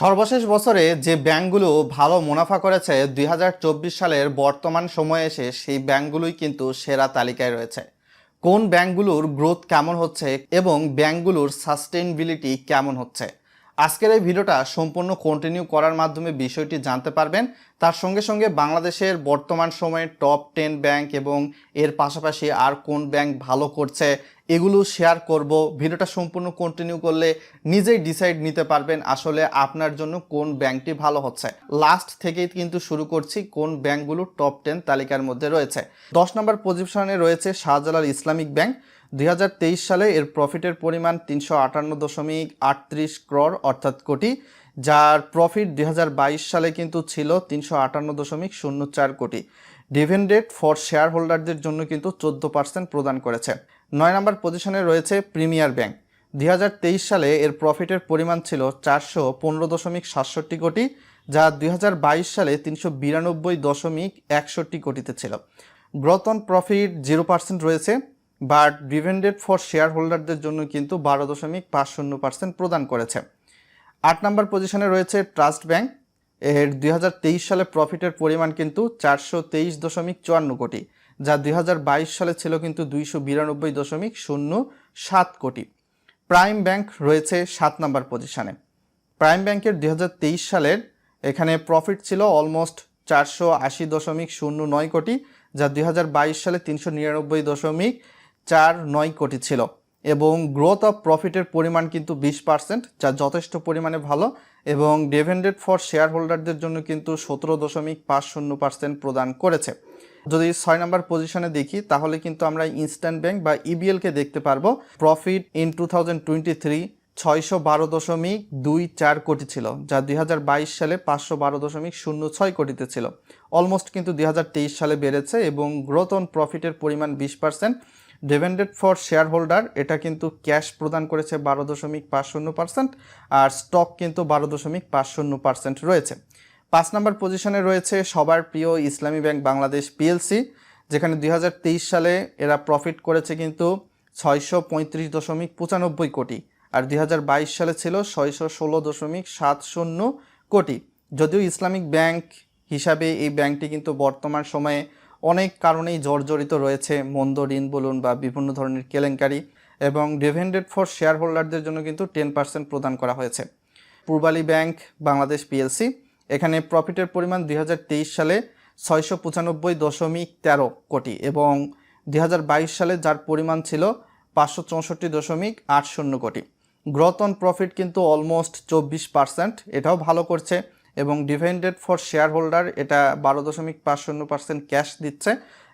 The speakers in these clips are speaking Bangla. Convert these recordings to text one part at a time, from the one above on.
সর্বশেষ বছরে যে ব্যাংকগুলো ভালো মুনাফা করেছে, দুই হাজার চব্বিশ সালের বর্তমান সময়ে এসে সেই ব্যাংকগুলোই কিন্তু সেরা তালিকায় রয়েছে। কোন ব্যাংকগুলোর গ্রোথ কেমন হচ্ছে এবং ব্যাংকগুলোর সাস্টেনবিলিটি কেমন হচ্ছে? আজকের এই ভিডিওটা সম্পূর্ণ কন্টিনিউ করার মাধ্যমে বিষয়টি জানতে পারবেন। তার সঙ্গে সঙ্গে বাংলাদেশের বর্তমান সময়ে টপ টেন ব্যাংক এবং এর পাশাপাশি আর কোন ব্যাংক ভালো করছে, এগুলো শেয়ার করব। ভিডিওটা সম্পূর্ণ কন্টিনিউ করলে নিজেই ডিসাইড নিতে পারবেন আসলে আপনার জন্য কোন ব্যাংকটি ভালো হচ্ছে। লাস্ট থেকেই কিন্তু শুরু করছি কোন ব্যাংকগুলো টপ টেন তালিকার মধ্যে রয়েছে। দশ নম্বর পজিশনে রয়েছে শাহজালাল ইসলামিক ব্যাংক দুই হাজার তেইশ সালে এর প্রফিটের পরিমাণ তিনশো আটান্ন দশমিক আটত্রিশ অর্থাৎ কোটি, যার প্রফিট দুই হাজার বাইশ সালে কিন্তু ছিল তিনশো আটান্ন দশমিক শূন্য চার কোটি। ডিভেন্ডেড ফর শেয়ার হোল্ডারদের জন্য কিন্তু চোদ্দ পার্সেন্ট প্রদান করেছে। নয় নম্বর পজিশনে রয়েছে প্রিমিয়ার ব্যাংক দুই হাজার তেইশ সালে এর প্রফিটের পরিমাণ ছিল চারশো পনেরো দশমিক সাতষট্টি কোটি, যা দুই হাজার বাইশ সালে তিনশো বিরানব্বই দশমিক একষট্টি কোটিতে ছিল। অন প্রফিট জিরো পার্সেন্ট রয়েছে। বাট ডিভিডেন্ড ফর শেয়ার হোল্ডারদের জন্য কিন্তু বারো দশমিক পাঁচ শূন্য পার্সেন্ট প্রদান করেছে। আট নম্বর পজিশনে রয়েছে ট্রাস্ট ব্যাংক এর দু হাজার তেইশ সালে প্রফিটের পরিমাণ কিন্তু চারশো তেইশ দশমিক চুয়ান্ন কোটি, যা দুই হাজার বাইশ সালে ছিল কিন্তু দুইশো বিরানব্বই দশমিক শূন্য সাত কোটি। প্রাইম ব্যাংক রয়েছে সাত নম্বর পজিশনে প্রাইম ব্যাংকের দুই হাজার তেইশ সালের এখানে প্রফিট ছিল অলমোস্ট চারশো আশি দশমিক শূন্য নয় কোটি, যা দুই হাজার বাইশ সালে তিনশো নিরানব্বই দশমিক চার নয় কোটি ছিল এবং গ্রোথ অফ প্রফিটের পরিমাণ কিন্তু বিশ পার্সেন্ট যা যথেষ্ট পরিমাণে ভালো এবং ডিভেন্ডেড ফর শেয়ার হোল্ডারদের জন্য কিন্তু সতেরো দশমিক পাঁচ শূন্য পার্সেন্ট প্রদান করেছে। যদি ছয় নম্বর পজিশনে দেখি, তাহলে কিন্তু আমরা ইনস্ট্যান্ট ব্যাংক বা ইবিএলকে দেখতে পারব। Profit in two thousand twenty three ছয়শো বারো দশমিক দুই চার কোটি ছিল, যা দুই হাজার বাইশ সালে পাঁচশো বারো দশমিক শূন্য ছয় কোটিতে ছিল। অলমোস্ট কিন্তু দুই হাজার তেইশ সালে বেড়েছে এবং গ্রোথ অন প্রফিটের পরিমাণ বিশ percent dividend for share holder এটা কিন্তু ক্যাশ প্রদান করেছে বারো দশমিক পাঁচ শূন্য পার্সেন্ট আর স্টক কিন্তু বারো দশমিক পাঁচ শূন্য পার্সেন্ট রয়েছে। পাঁচ নম্বর পজিশনে রয়েছে সবার প্রিয় ইসলামী ব্যাংক বাংলাদেশ পিএলসি যেখানে দুই হাজার তেইশ সালে এরা প্রফিট করেছে কিন্তু ছয়শো পঁয়ত্রিশ দশমিক পঁচানব্বই কোটি আর দুই হাজার বাইশ সালে ছিল ছয়শো ষোলো দশমিক সাত শূন্য কোটি। যদিও ইসলামিক ব্যাংক হিসাবে এই ব্যাংকটি কিন্তু বর্তমান সময়ে অনেক কারণেই জর্জরিত রয়েছে মন্দ ঋণ বলুন বা বিভিন্ন ধরনের কেলেঙ্কারি এবং ডিভেন্ডেড ফর শেয়ার হোল্ডারদের জন্য কিন্তু টেন পার্সেন্ট প্রদান করা হয়েছে। পূর্বালী ব্যাংক, বাংলাদেশ পিএলসি, এখানে প্রফিটের পরিমাণ দুই হাজার তেইশ সালে ছয়শো পঁচানব্বই দশমিক তেরো কোটি এবং দু হাজার বাইশ সালে যার পরিমাণ ছিল পাঁচশো চৌষট্টি দশমিক আট শূন্য কোটি। গ্রোথ অন প্রফিট কিন্তু অলমোস্ট চব্বিশ পার্সেন্ট, এটাও ভালো করছে। এবং ডিভেন্ডেড ফর শেয়ার হোল্ডার এটা বারো দশমিক পাঁচ শূন্য পার্সেন্ট ক্যাশ দিচ্ছে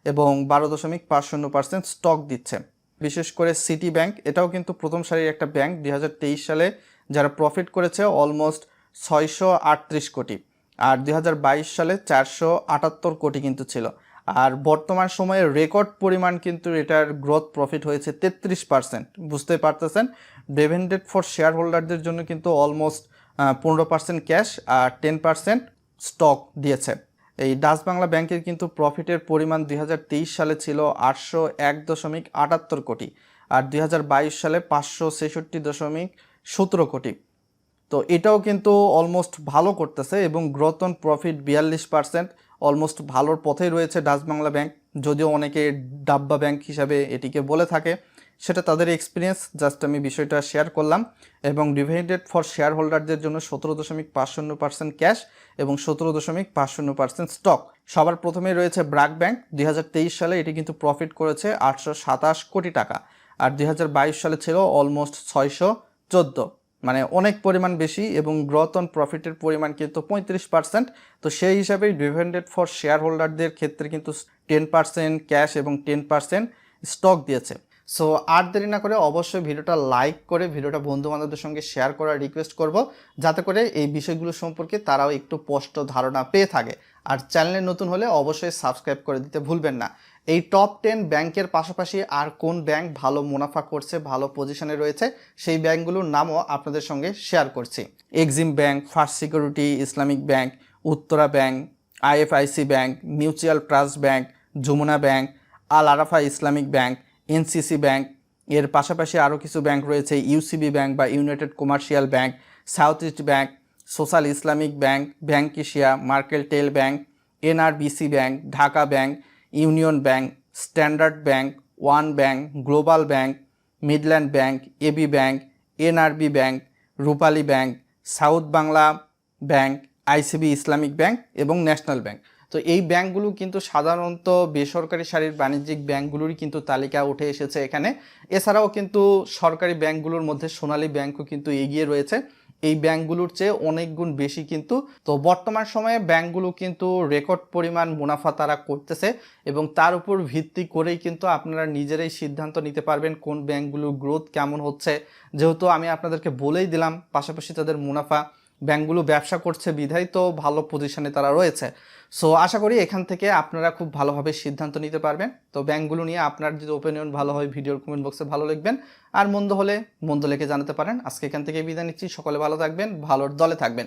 এবং বারো দশমিক পাঁচ শূন্য পার্সেন্ট স্টক দিচ্ছে। বিশেষ করে সিটি ব্যাংক এটাও কিন্তু প্রথম সারির একটা ব্যাংক দুই হাজার তেইশ সালে যারা প্রফিট করেছে অলমোস্ট ছয়শো আটত্রিশ কোটি আর দু হাজার বাইশ সালে চারশো আটাত্তর কোটি কিন্তু ছিল। আর বর্তমান সময়ে রেকর্ড পরিমাণ কিন্তু এটার গ্রোথ প্রফিট হয়েছে তেত্রিশ পার্সেন্ট বুঝতে পারতেছেন? ডিভিডেন্ড ফর শেয়ার হোল্ডারদের জন্য কিন্তু অলমোস্ট পনেরো পার্সেন্ট ক্যাশ আর টেন পার্সেন্ট স্টক দিয়েছে। এই ডাচ বাংলা ব্যাংকের কিন্তু প্রফিটের পরিমাণ দুই হাজার তেইশ সালে ছিল আটশো এক দশমিক আটাত্তর কোটি আর দুই হাজার বাইশ সালে পাঁচশো ছেষট্টি দশমিক সতেরো কোটি। তো এটাও কিন্তু অলমোস্ট ভালো করতেছে এবং গ্রোথ অন প্রফিট বিয়াল্লিশ পার্সেন্ট অলমোস্ট ভালোর পথেই রয়েছে ডাচ বাংলা ব্যাংক। যদিও অনেকে ডাব্বা ব্যাংক হিসাবে এটিকে বলে থাকে। সেটা তাদের এক্সপিরিয়েন্স জাস্ট আমি বিষয়টা শেয়ার করলাম এবং ডিভাইডেড ফর শেয়ার হোল্ডারদের জন্য সতেরো দশমিক পাঁচ পার্সেন্ট ক্যাশ এবং সতেরো দশমিক পাঁচ পার্সেন্ট স্টক সবার প্রথমে রয়েছে ব্র্যাক ব্যাংক। দুই হাজার তেইশ সালে এটি কিন্তু প্রফিট করেছে আটশো সাতাশ কোটি টাকা আর দুই হাজার বাইশ সালে ছিল অলমোস্ট ছয়শো চোদ্দ। মানে অনেক পরিমাণ বেশি এবং গ্রোথ অন প্রফিটের পরিমাণ কিন্তু পঁয়ত্রিশ পার্সেন্ট তো সেই হিসাবে ডিভেন্ডেড ফর শেয়ার হোল্ডারদের ক্ষেত্রে কিন্তু টেন পার্সেন্ট ক্যাশ এবং টেন পার্সেন্ট স্টক দিয়েছে। সো আর দেরি না করে অবশ্যই ভিডিওটা লাইক করে ভিডিওটা বন্ধু বান্ধবদের সঙ্গে শেয়ার করার রিকোয়েস্ট করব, যাতে করে এই বিষয়গুলো সম্পর্কে তারাও একটু স্পষ্ট ধারণা পেয়ে থাকে। আর চ্যানেলে নতুন হলে অবশ্যই সাবস্ক্রাইব করে দিতে ভুলবেন না। এই টপ টেন ব্যাংকের পাশাপাশি আর কোন ব্যাংক ভালো মুনাফা করছে, ভালো পজিশনে রয়েছে, সেই ব্যাংকগুলোর নামও আপনাদের সঙ্গে শেয়ার করছি। Exim bank first security Islamic bank Uttara bank IFIC bank mutual trust bank Jamuna bank Al Arafah Islamic bank NCC bank, এর পাশাপাশি আরও কিছু ব্যাংক রয়েছে, ইউসিবি ব্যাংক বা United Commercial bank, South East bank, Social Islamic bank bank Asia Mercantile bank, NRBC bank, Dhaka bank, Union bank, Standard bank, One bank, Global bank, Midland bank, AB bank, NRB bank, Rupali bank, South Bangla bank, ICB Islamic bank এবং ন্যাশনাল ব্যাংক। তো এই ব্যাংকগুলো কিন্তু সাধারণত বেসরকারি সারির বাণিজ্যিক ব্যাংকগুলোরই কিন্তু তালিকা উঠে এসেছে এখানে। এছাড়াও কিন্তু সরকারি ব্যাংকগুলোর মধ্যে সোনালী ব্যাংকও কিন্তু এগিয়ে রয়েছে। এই ব্যাংকগুলোর চেয়ে অনেক গুণ বেশি কিন্তু। তো বর্তমান সময়ে ব্যাংকগুলো কিন্তু রেকর্ড পরিমাণ মুনাফা তারা করতেছে এবং তার উপর ভিত্তি করেই কিন্তু আপনারা নিজেরাই সিদ্ধান্ত নিতে পারবেন কোন ব্যাংকগুলোর গ্রোথ কেমন হচ্ছে। যেহেতু আমি আপনাদেরকে বলেই দিলাম, পাশাপাশি তাদের মুনাফা, ব্যাংকগুলো ব্যবসা করছে বিধায় তো ভালো পজিশনে তারা রয়েছে। সো আশা করি এখান থেকে আপনারা খুব ভালোভাবে সিদ্ধান্ত নিতে পারবেন। তো ব্যাঙ্কগুলো নিয়ে আপনার যদি ওপিনিয়ন ভালো হয়, ভিডিওর কমেন্ট বক্সে ভালো লিখবেন। আর মন্দ হলে মন্দ লেখে জানাতে পারেন। আজকে এখান থেকে বিদায় নিচ্ছি। সকলে ভালো থাকবেন ভালোর দলে থাকবেন।